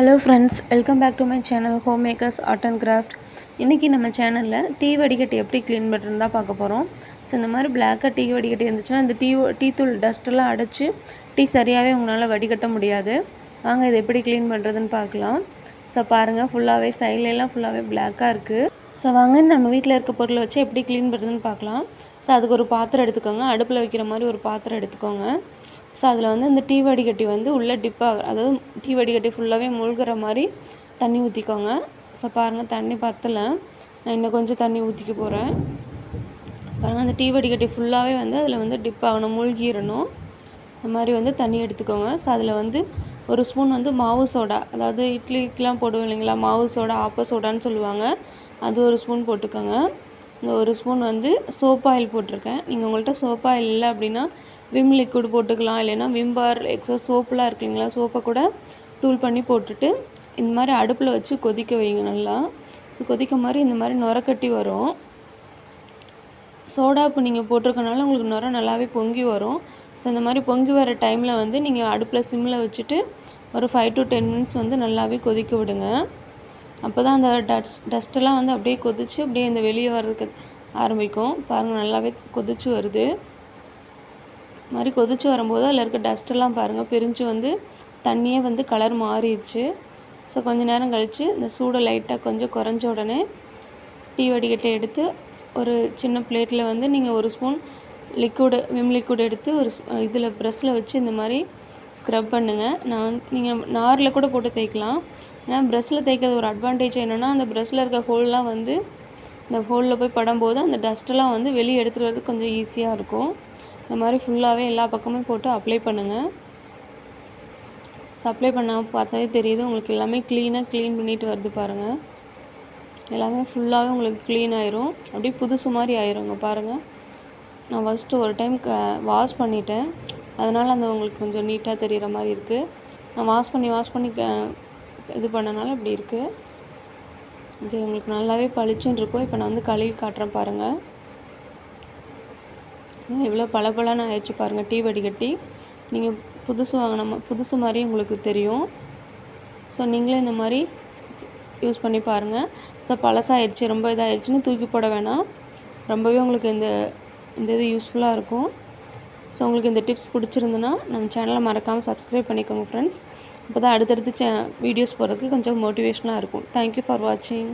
Hello friends welcome back to my channel home makers art and craft இன்றைக்கி நம்ம சேனலில் tea வடிகட்டி எப்படி க்ளீன் பண்ணுறது தான் பார்க்க போகிறோம் ஸோ இந்த மாதிரி பிளாக்காக டீ வடிகட்டி இருந்துச்சுன்னா அந்த டீ டீ தூள் டஸ்ட்டெல்லாம் அடைச்சி டீ சரியாகவே உங்களால் வடிகட்ட முடியாது. வாங்க இதை எப்படி க்ளீன் பண்ணுறதுன்னு பார்க்கலாம். ஸோ பாருங்கள் ஃபுல்லாகவே சைட்லலாம் ஃபுல்லாகவே பிளாக்காக இருக்குது ஸோ வாங்க இந்த நம்ம வீட்டில் இருக்க பொருளை வச்சு எப்படி க்ளீன் பண்ணுறதுன்னு பார்க்கலாம். ஸோ அதுக்கு ஒரு பாத்திரம் எடுத்துக்கோங்க. அடுப்பில் வைக்கிற மாதிரி ஒரு பாத்திரம் எடுத்துக்கோங்க. ஸோ அதில் வந்து அந்த டீ வடிகட்டி வந்து உள்ளே டிப்பாக அதாவது டீ வடிகட்டி ஃபுல்லாகவே மூழ்கிற மாதிரி தண்ணி ஊற்றிக்கோங்க ஸோ பாருங்கள் தண்ணி பத்தலை. நான் இன்னும் கொஞ்சம் தண்ணி ஊற்றிக்க போகிறேன் பாருங்கள் அந்த டீ வடிகட்டி ஃபுல்லாகவே வந்து அதில் வந்து டிப் ஆகணும் மூழ்கிடணும். இந்த மாதிரி வந்து தண்ணி எடுத்துக்கோங்க. ஸோ அதில் வந்து ஒரு ஸ்பூன் வந்து மாவு சோடா அதாவது இட்லிக்கெலாம் போடுவோம் இல்லைங்களா மாவு சோடா ஆப்ப சோடான்னு சொல்லுவாங்க. அது ஒரு ஸ்பூன் போட்டுக்கோங்க. இந்த ஒரு ஸ்பூன் வந்து சோப் ஆயில் போட்டிருக்கேன். நீங்கள் உங்கள்கிட்ட சோப் ஆயில் இல்லை அப்படின்னா விம் லிக்விட் போட்டுக்கலாம் இல்லைன்னா விம் பார் எக்ஸோ சோப்புலாம் இருக்குங்களா சோப்பை கூட தூள் பண்ணி போட்டுட்டு இந்த மாதிரி அடுப்பில் வச்சு கொதிக்க வைங்க நல்லா. ஸோ கொதிக்க மாதிரி இந்த மாதிரி நுரக்கட்டி வரும். சோடா இப்போ நீங்கள் போட்டிருக்கனால உங்களுக்கு நுர நல்லாவே பொங்கி வரும். ஸோ இந்த மாதிரி பொங்கி வர டைமில் வந்து நீங்கள் அடுப்பில் சிம்மில் வச்சுட்டு ஒரு ஃபைவ் டு டென் மினிட்ஸ் வந்து நல்லாவே கொதிக்க விடுங்க. அப்போ தான் அந்த டஸ்ட் டஸ்ட்டெல்லாம் வந்து அப்படியே கொதித்து அப்படியே இந்த வெளியே வர்றதுக்கு ஆரம்பிக்கும். பாருங்கள் நல்லாவே கொதிச்சு வருது. மாதிரி கொதிச்சு வரும்போது அதில் இருக்க டஸ்ட்டெல்லாம் பாருங்கள் பிரிஞ்சு வந்து தண்ணியே வந்து கலர் மாறிடுச்சு. ஸோ கொஞ்சம் நேரம் கழித்து இந்த சூடை லைட்டாக கொஞ்சம் குறைஞ்ச உடனே டீ வடிகட்டை எடுத்து ஒரு சின்ன பிளேட்டில் வந்து நீங்கள் ஒரு ஸ்பூன் லிக்விடு விம் லிக்விட் எடுத்து ஒரு இதில் ப்ரெஷ்ஷில் வச்சு இந்த மாதிரி ஸ்க்ரப் பண்ணுங்கள் நான் வந்து நீங்கள் நாரில் கூட போட்டு தேய்க்கலாம். ஏன்னா ப்ரெஷ்ஷில் தேய்க்கிறது ஒரு அட்வான்டேஜ் என்னென்னா அந்த ப்ரெஷ்ஷில் இருக்க ஹோல்லாம் வந்து இந்த ஹோலில் போய் படும்போது அந்த டஸ்ட்டெல்லாம் வந்து வெளியே எடுத்துகிட்டு வரது கொஞ்சம் ஈஸியாக இருக்கும். இந்த மாதிரி ஃபுல்லாகவே எல்லா பக்கமும் போட்டு அப்ளை பண்ணுங்கள் சப்ளை பண்ணால் பார்த்தாலே தெரியுது உங்களுக்கு எல்லாமே க்ளீனாக க்ளீன் பண்ணிட்டு வருது பாருங்கள் எல்லாமே ஃபுல்லாகவே உங்களுக்கு க்ளீன் ஆயிரும். அப்படியே புதுசு மாதிரி ஆயிருங்க பாருங்கள் நான் ஃபஸ்ட்டு ஒரு டைம் க வாஷ் பண்ணிட்டேன். அதனால் அந்த உங்களுக்கு கொஞ்சம் நீட்டாக தெரிகிற மாதிரி இருக்குது நான் வாஷ் பண்ணி வாஷ் பண்ணி க இது பண்ணனால இப்படி இருக்குது ஓகே உங்களுக்கு நல்லாவே பளிச்சுன்னு இருக்கும். இப்போ நான் வந்து கழுவி காட்டுறேன் பாருங்கள் எவ்வளோ பளபளன்னு ஆயிடுச்சு பாருங்கள் டீ வடிகட்டி. நீங்கள் புதுசு வாங்கின புதுசு மாதிரி உங்களுக்கு தெரியும். ஸோ நீங்களே இந்த மாதிரி யூஸ் பண்ணி பாருங்கள் ஸோ பழசாயிடுச்சு ரொம்ப இதாகிடுச்சின்னு தூக்கி போட வேணாம். ரொம்பவே உங்களுக்கு இந்த இந்த இது யூஸ்ஃபுல்லாக இருக்கும். ஸோ உங்களுக்கு இந்த டிப்ஸ் பிடிச்சிருந்துன்னா நம்ம சேனலை மறக்காமல் சப்ஸ்கிரைப் பண்ணிக்கோங்க ஃப்ரெண்ட்ஸ் அப்போ தான் அடுத்தடுத்து சே வீடியோஸ் போகிறதுக்கு கொஞ்சம் மோட்டிவேஷனாக இருக்கும். தேங்க்யூ ஃபார் வாட்சிங்